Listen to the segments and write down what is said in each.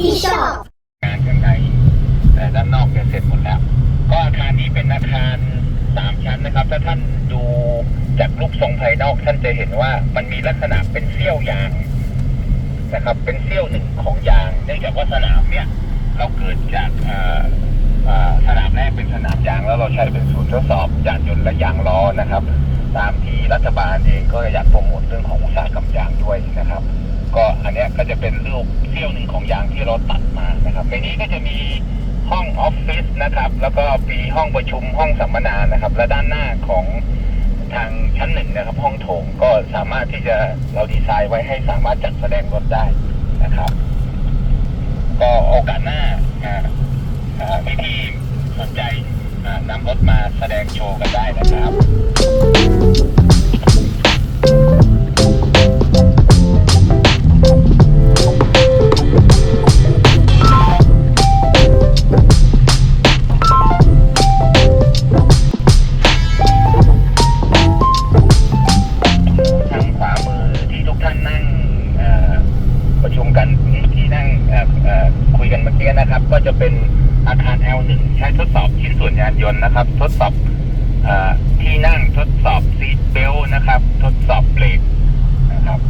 ที่ชอบ งานข้างในแต่ด้านนอกเนี่ยเสร็จหมดแล้ว ก็อาคารนี้เป็นอาคารสามชั้นนะครับ ถ้าท่านดูจากรูปทรงภายนอกท่านจะเห็นว่ามันมีลักษณะเป็นเสี้ยวยางนะครับ เป็นเสี้ยวหนึ่งของยาง เนื่องจากว่าสนามเนี่ยเราเกิดจากสนามแรกเป็นสนามยางแล้วเราใช้เป็นศูนย์ทดสอบยานยนต์และยางล้อนะครับ ตามที่รัฐบาลเองก็อยากโปรโมทเรื่องของอุตสาหกรรมยางด้วยนะครับ ก็อันเนี้ยก็จะเป็นรูปเสี้ยวหนึ่งของยางที่เราตัดมานะครับในนี้ก็จะมีห้องออฟฟิศนะครับ แล้วก็มีห้องประชุมห้องสัมมนานะครับ และด้านหน้าของทางชั้นหนึ่งนะครับ ห้องโถงก็สามารถที่จะเราดีไซน์ไว้ให้สามารถจัดแสดงรถได้นะครับ ก็โอกาสหน้าอ่าอ่าพี่สนใจนำรถมาแสดงโชว์กันได้นะครับ ก็จะเป็นอาคาร L1 ใช้ทดสอบชิ้นส่วนยานยนต์นะครับ ทดสอบออที่นั่งทดสอบซีทเบลนะครับ ทดสอบเบรกนะครับ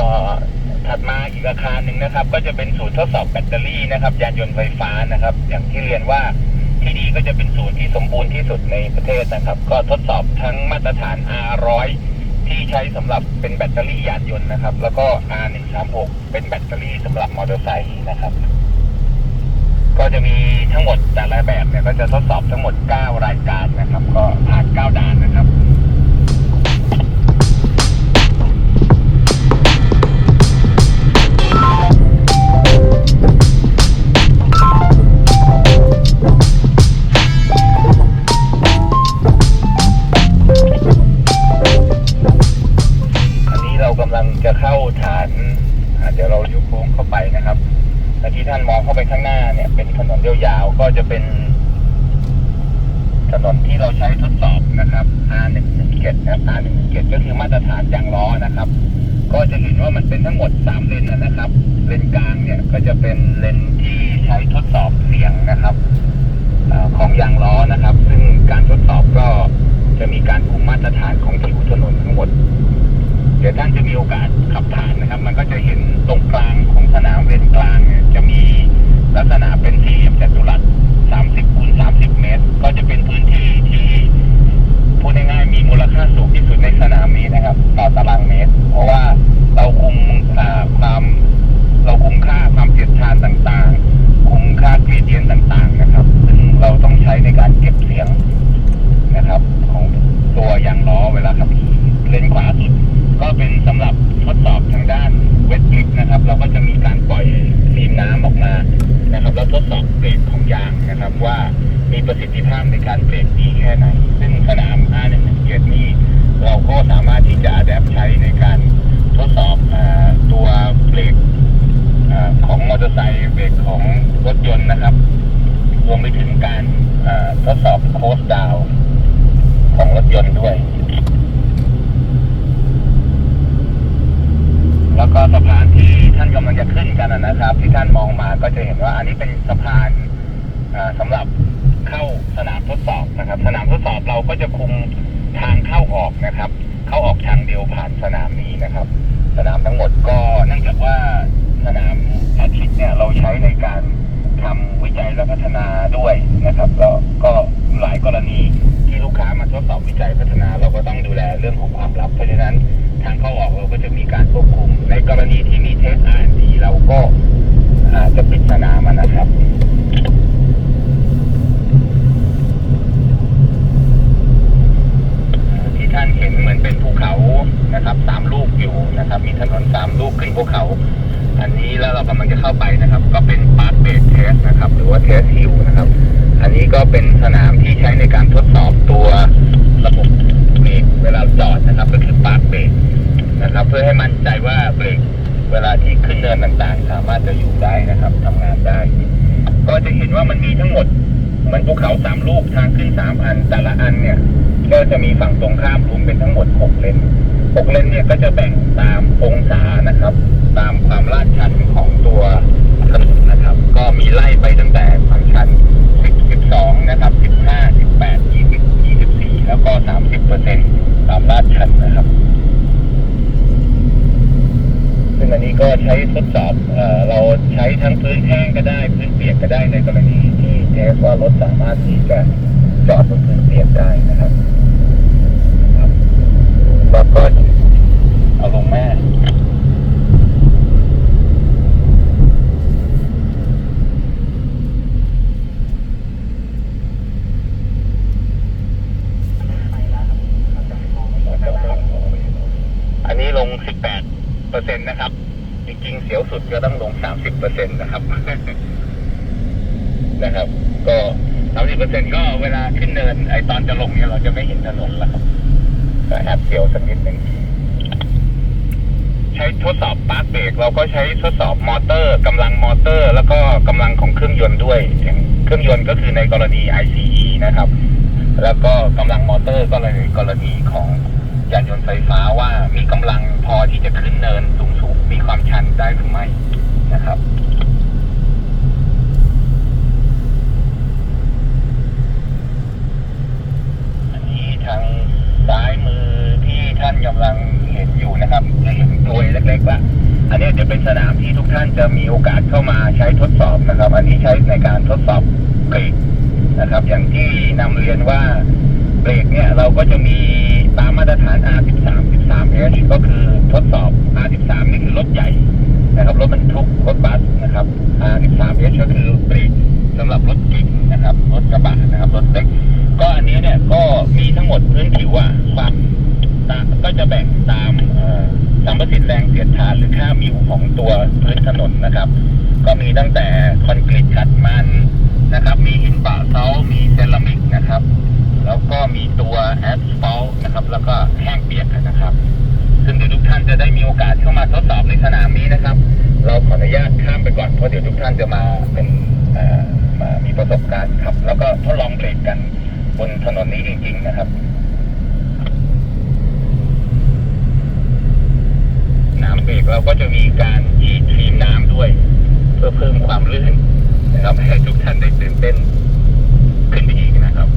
ก็ถัดมาอีกอาคารหนึ่งนะครับ ก็จะเป็นศูนย์ทดสอบแบตเตอรี่นะครับ ยานยนต์ไฟฟ้านะครับ อย่างที่เรียนว่าที่นี่ก็จะเป็นศูนย์ที่สมบูรณ์ที่สุดในประเทศนะครับ ก็ทดสอบทั้งมาตรฐาน R100 ที่ใช้สำหรับเป็นแบตเตอรี่ยานยนต์นะครับ แล้วก็ R136 เป็นแบตเตอรี่สำหรับมอเตอร์ไซค์นะครับ ก็จะมีทั้งหมดแต่ละแบบเนี่ยก็จะทดสอบทั้งหมด 9 รายการนะครับ ก็ผ่าน9ด่านนะครับ ก็คือมาตรฐานยางล้อนะครับ ก็จะเห็นว่ามันเป็นทั้งหมด 3 เลนนะครับ เลนกลางเนี่ยก็จะเป็นเลนที่ใช้ทดสอบเสียงนะครับอของยางล้อนะครับ ซึ่งการทดสอบก็จะมีการคุมมาตรฐานของผิวถนนทั้งหมด เดี๋ยวท่านจะมีโอกาสขับผ่านนะครับ มันก็จะเห็นตรงกลางของสนามเลนกลางจะมีลักษณะเป็นสี่เหลี่ยมจัตุรัส 30คูณ30 เมตร ก็จะเป็นพื้นที่ที่พูดง่ายๆมีมูลค่าสูงที่สุดในสนามนี้นะครับ ต่อตารางเมตร เพราะว่าเราคุมอ่าความเราคุมค่าความเสียดทานต่างๆ คุมค่าเกรเดียนต่างๆนะครับ ซึ่งเราต้องใช้ในการเก็บเสียงนะครับ ของตัวยางล้อเวลาขับขี่เลนขวาสุด ก็เป็นสำหรับทดสอบทางด้านเวทลิฟ นะครับ เราก็จะมีการปล่อยฟิมน้ำออกมานะครับ แล้วทดสอบเบรกของยางนะครับ ว่ามีประสิทธิภาพในการเบรกดีแค่ไหน ซึ่งสนาม R117 นี่เราก็สามารถที่จะอัดแอปใช้ในการทดสอบอตัวเบรกอของมอเตอร์ไซค์เบรกของรถยนต์นะครับรวมไปถึงการทดสอบโคสดาวของรถยนต์ด้วย แล้วก็สะพานที่ท่านกำลังจะขึ้นกันนะนะครับ ที่ท่านมองมาก็จะเห็นว่าอันนี้เป็นสะพานอ่าสำหรับเข้าสนามทดสอบนะครับ สนามทดสอบเราก็จะคุมทางเข้าออกนะครับ เข้าออกทางเดียวผ่านสนามนี้นะครับ สนามทั้งหมดก็เนื่องจากว่าสนามอาทิตย์เนี่ยเราใช้ในการทำวิจัยและ พัฒนาด้วยนะครับแล้วก็หลายกรณีที่ลูกค้ามาทดสอบวิจัยพัฒนา เราก็ต้องดูแลเรื่องของความลับ เพราะฉะนั้นทางเข้าออกเราก็จะมีการควบคุม ในกรณีที่มีเทส R&D เราก็อาจจะปิดสนามนะครับที่ท่านเห็นเหมือนเป็นภูเขานะครับสามลูกอยู่นะครับ มีถนนสามลูกขึ้นภูเขา อันนี้แล้วเรากำลังจะเข้าไปนะครับ ก็เป็นปาร์คเบสเทสนะครับ หรือว่าเทสฮิลนะครับ อันนี้ก็เป็นสนามที่ใช้ในการทดสอบตัวระบบเบรกเวลาจอดนะครับ ก็คือปาร์คเบรกนะครับ เพื่อให้มั่นใจว่าเบรกเวลาที่ขึ้นเนินต่างๆ สามารถจะอยู่ได้นะครับทำงานได้ ก็จะเห็นว่ามันมีทั้งหมดเหมือนภูเขาสามลูกทางขึ้นสามอันแต่ละอันเนี่ย ก็จะมีฝั่งตรงข้ามรวมเป็นทั้งหมดหกเลน หกเลนเนี่ยเนี่ยก็จะแบ่งตามองศานะครับ ตามความลาดชันของตัวถนนนะครับ ก็มีไล่ไปตั้งแต่ความชัน 10 12 นะครับ 15 18 20 24 แล้วก็ 30เปอร์เซ็นต์ตามลาดชันนะครับ ซึ่งอันนี้ก็ใช้ทดสอบเอเราใช้ทั้งพื้นแห้งก็ได้ พื้นเปียกก็ได้ในกรณีที่เทสว่ารถสามารถที่จะจอดบนพื้นเปียกได้นะครับครั บแล้วก็เอาลงแม่อันนี้ลง 18เปอร์เซ็นต์นะครับ จริงๆ เสียวสุดก็ต้องลง 30เปอร์เซ็นต์นะครับ นะครับ ก็30เปอร์เซ็นต์ก็เวลาขึ้นเนิน ไอตอนจะลงเนี่ยเราจะไม่เห็นถนนแล้วครับก็แอบเสียวสักนิดหนึ่ง ใช้ทดสอบปาร์คเบรกเราก็ใช้ทดสอบมอเตอร์กำลังมอเตอร์ แล้วก็กำลังของเครื่องยนต์ด้วยอย่างเครื่องยนต์ก็คือในกรณี ICE นะครับ แล้วก็กำลังมอเตอร์ก็เลยกรณีของยานยนต์ไฟฟ้าว่ามีกำลังพอที่จะขึ้นเนินสูงๆมีความชันได้หรือไม่นะครับ อันนี้ทางซ้ายมือที่ท่านกำลังเห็นอยู่นะครับจะเห็นกลวยเล็กๆละอันนี้จะเป็นสนามที่ทุกท่านจะมีโอกาสเข้ามาใช้ทดสอบนะครับ อันนี้ ในการทดสอบเบรกนะครับ อย่างที่นำเรียนว่า เบรกเนี่ยเราก็จะมีตามมาตรฐาน R13 13H ก็คือทดสอบ R13 นี่คือรถใหญ่นะครับรถบรรทุกรถบัสนะครับ R13H ก็คือเบรกสำหรับรถก๋งนะครับรถกระบะนะครับรถเล็กก็อันนี้เนี่ยก็มีทั้งหมดพื้นผิวอะความตาก็จะแบ่งตามสัมประสิทธิ์แรงเสียดทานหรือค่ามิวของตัวพื้นถนนนะครับ ก็มีตั้งแต่คอนกรีตขัดมันนะครับ มีหินปะเซามีเซรามิกนะครับ แล้วก็มีตัวแอสฟัลนะครับ แล้วก็แห้งเปียกนะครับ ซึ่งเดี๋ยวทุกท่านจะได้มีโอกาสเข้ามาทดสอบในสนามนี้นะครับ เราขออนุญาตข้ามไปก่อนเพราะเดี๋ยวทุกท่านจะมาเป็นมามีประสบการณ์ครับ แล้วก็ทดลองเบรกกันบนถนนนี้จริง ๆ นะครับน้ำเบรกเราก็จะมีการยีทีมน้ำด้วย เพื่อเพิ่มความลื่นนะครับให้ทุกท่านได้ตื่นเต้นขึ้นไปอีกนะครับ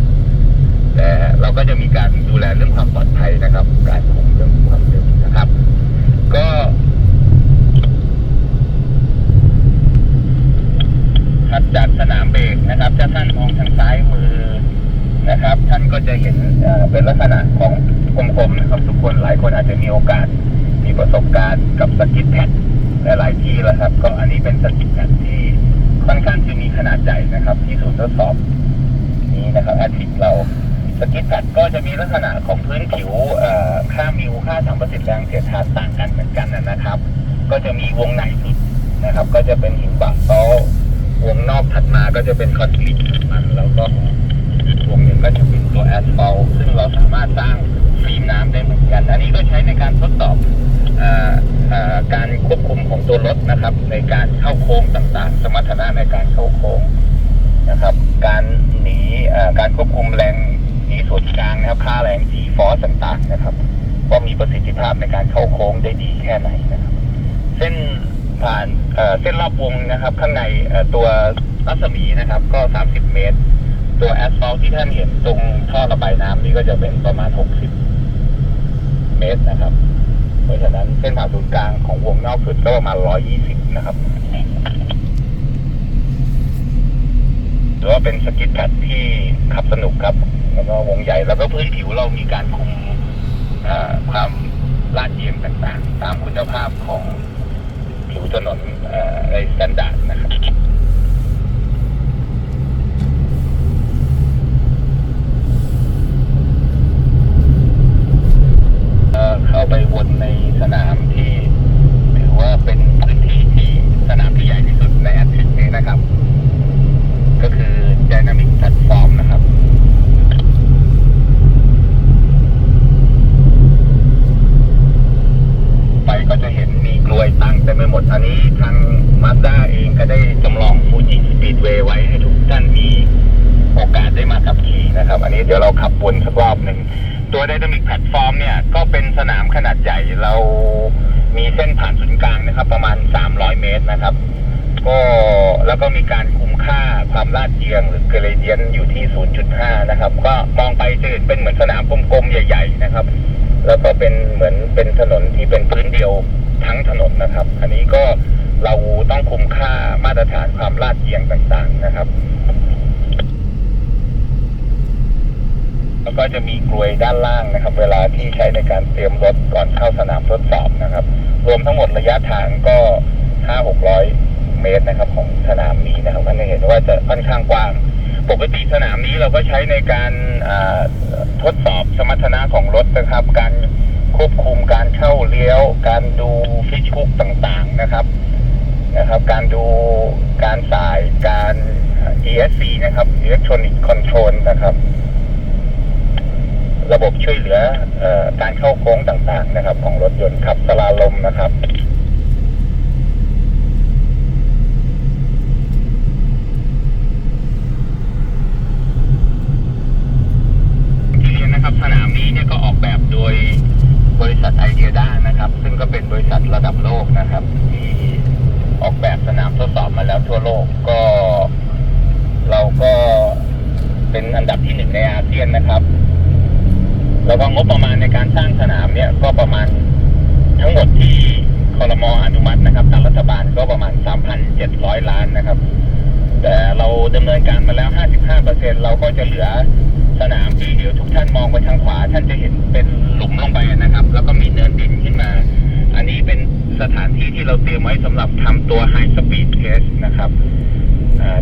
แต่เราก็จะมีการดูแลเรื่องความปลอดภัยนะครับ การคุมเรื่องความเร็วนะครับ ก็ถัดจากสนามเบรกนะครับ ถ้าท่านมองทางซ้ายมือนะครับ ท่านก็จะเห็นเป็นลักษณะของกลมๆนะครับทุกคนหลายคนอาจจะมีโอกาส มีประสบการณ์กับสกิทแพดหลายๆที่แล้วครับ ก็อันนี้เป็นสกิทแพดที่ค่อนข้างจะมีขนาดใหญ่นะครับ ที่ศูนย์ทดสอบนี้นะครับอาทิตย์เรา สกิทแพดก็จะมีลักษณะของพื้นผิวค่ามิวค่าสัมประสิทธิ์แรงเสียดทานต่างกันเหมือนกันนะครับ ก็จะมีวงในสุดนะครับ ก็จะเป็นหินบาซอลต์วงนอกถัดมาก็จะเป็นคอนกรีตมันแล้วก็วงหนึ่งก็จะเป็นตัวแอสฟัลต์ซึ่งเราสามารถสร้างฟิล์มน้ำได้เหมือนกัน อันนี้ก็ใช้ในการทดสอบการควบคุมของตัวรถนะครับ ในการเข้าโค้งต่างๆ สมรรถนะในการเข้าโค้ง นะครับการหนีเอ่อการควบคุมแรงหนีส่วนกลางนะ ค่าแรง G force ต่างๆนะครับ ว่ามีประสิทธิภาพในการเข้าโค้งได้ดีแค่ไหนนะครับ เส้นผ่านเอ่อเส้นรอบวงนะครับ ข้างในตัวรัศมีนะครับ ก็ 30 เมตร ตัวแอสฟัลที่ท่านเห็นตรงท่อระบายน้ำนี่ก็จะเป็นประมาณ 60 เมตรนะครับ เพราะฉะนั้นเส้นผ่านศูนย์กลางของวงนอกสุดก็ประมาณ 120 นะครับหรือว่าเป็นสกิทแพดที่ขับสนุกครับ แล้วก็วงใหญ่ แล้วก็พื้นผิวเรามีการคุมความลาดเอียงต่างๆ ตามคุณภาพของผิวถนนในสแตนดาร์ดนะครับเข้าไปวนในสนาม ขับวนสักรอบหนึ่งตัวไดนามิกแพลตฟอร์มเนี่ย ก็เป็นสนามขนาดใหญ่เรามีเส้นผ่านศูนย์กลางนะครับ ประมาณ 300 เมตรนะครับ ก็แล้วก็มีการคุมค่าความลาดเอียงหรือเกรเดียนอยู่ที่ 0.5 นะครับ ก็มองไปจะเห็นเป็นเหมือนสนามกลมๆใหญ่ ๆ นะครับ แล้วก็เป็นเหมือนเป็นถนนที่เป็นพื้นเดียวทั้งถนนนะครับ อันนี้ก็เราต้องคุมค่ามาตรฐานความลาดเอียงต่างๆนะครับ แล้วก็จะมีกลวยด้านล่างนะครับ เวลาที่ใช้ในการเตรียมรถก่อนเข้าสนามทดสอบนะครับ รวมทั้งหมดระยะทางก็5-600เมตรนะครับของสนามนี้นะครับก็จะเห็นว่าจะค่อนข้างกว้าง ปกติสนามนี้เราก็ใช้ในการทดสอบสมรรถนะของรถนะครับ การควบคุมการเข้าเลี้ยว การดูฟิชคุกต่างๆนะครับนะครับ การดูการสายการ ESC นะครับ Electronic Control นะครับ ระบบช่วยเหลืออการเข้าโค้งต่างๆนะครับ ของรถยนต์ขับสลาลมนะครับที่เรียนนะครับสนามนี้เนี่ยก็ออกแบบโดยบริษัทไอเดียด้านะครับ ซึ่งก็เป็นบริษัทระดับโลกนะครับ ที่ออกแบบสนามทดสอบมาแล้วทั่วโลกก็เราก็เป็นอันดับที่หนึ่งในอาเซียนนะครับ แล้วก็งบประมาณในการสร้างสนามเนี่ยก็ประมาณทั้งหมดที่คอรมออนุมัตินะครับทางรัฐบาลก็ประมาณ 3,700 ล้านนะครับ แต่เราดำเนินการมาแล้ว 55%เราก็จะเหลือสนามที่เดี๋ยวทุกท่านมองไปทางขวา ท่านจะเห็นเป็นหลุมลงไปนะครับ แล้วก็มีเนินดินขึ้นมา อันนี้เป็นสถานที่ที่เราเตรียมไว้สำหรับทำตัว High Speed Test นะครับ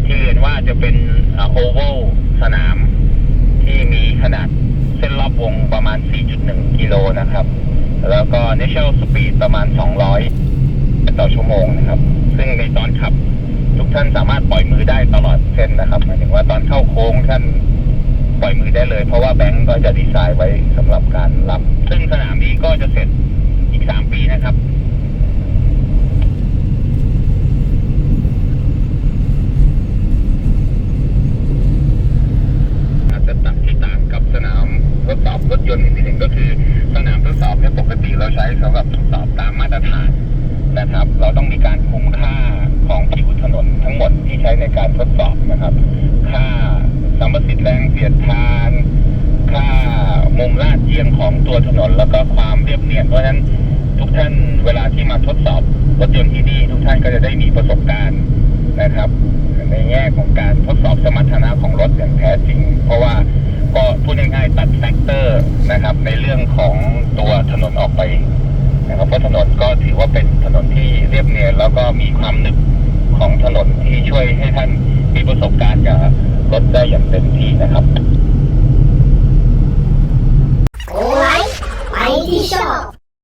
ที่เรียนว่าจะเป็นโอเวลสนามที่มีขนาด เส้นรอบวงประมาณ 4.1 กิโลนะครับ แล้วก็ Natural Speed ประมาณ 200 ต่อชั่วโมงนะครับ ซึ่งในตอนขับทุกท่านสามารถปล่อยมือได้ตลอดเส้นนะครับ หมายถึงว่าตอนเข้าโค้งท่านปล่อยมือได้เลย เพราะว่าแบงก์ก็จะดีไซน์ไว้สำหรับการรับ ซึ่งสนามนี้ก็จะเสร็จอีก 3 ปีนะครับ อาจจะต่างที่ต่างกับสนามทดสอบรถยนต์อื่นๆก็คือสนามทดสอบเนี่ยป กติเราใช้สำหรับทดสอบตามมาตรฐานนะครับ เราต้องมีการคุมค่าของผิวถนนทั้งหมดที่ใช้ในการทดสอบนะครับ ค่าสัมประสิทธิ์แรงเสียดทาน ค่ามุมลาดเอียงของตัวถนน แล้วก็ความเรียบเนียนเพราะฉะนั้นทุกท่านเวลาที่มาทดสอบรถยนต์ที่นี่ทุกท่านก็จะได้มีประสบการณ์ ครับ ในเรื่องของตัวถนนออกไปนะครับเพราะถนนก็ถือว่าเป็นถนนที่เรียบเนียนแล้วก็มีความหนึบของถนนที่ช่วยให้ท่านมีประสบการณ์กับรถได้อย่างเต็มที่นะครับโอ้ยไปที่ชอบ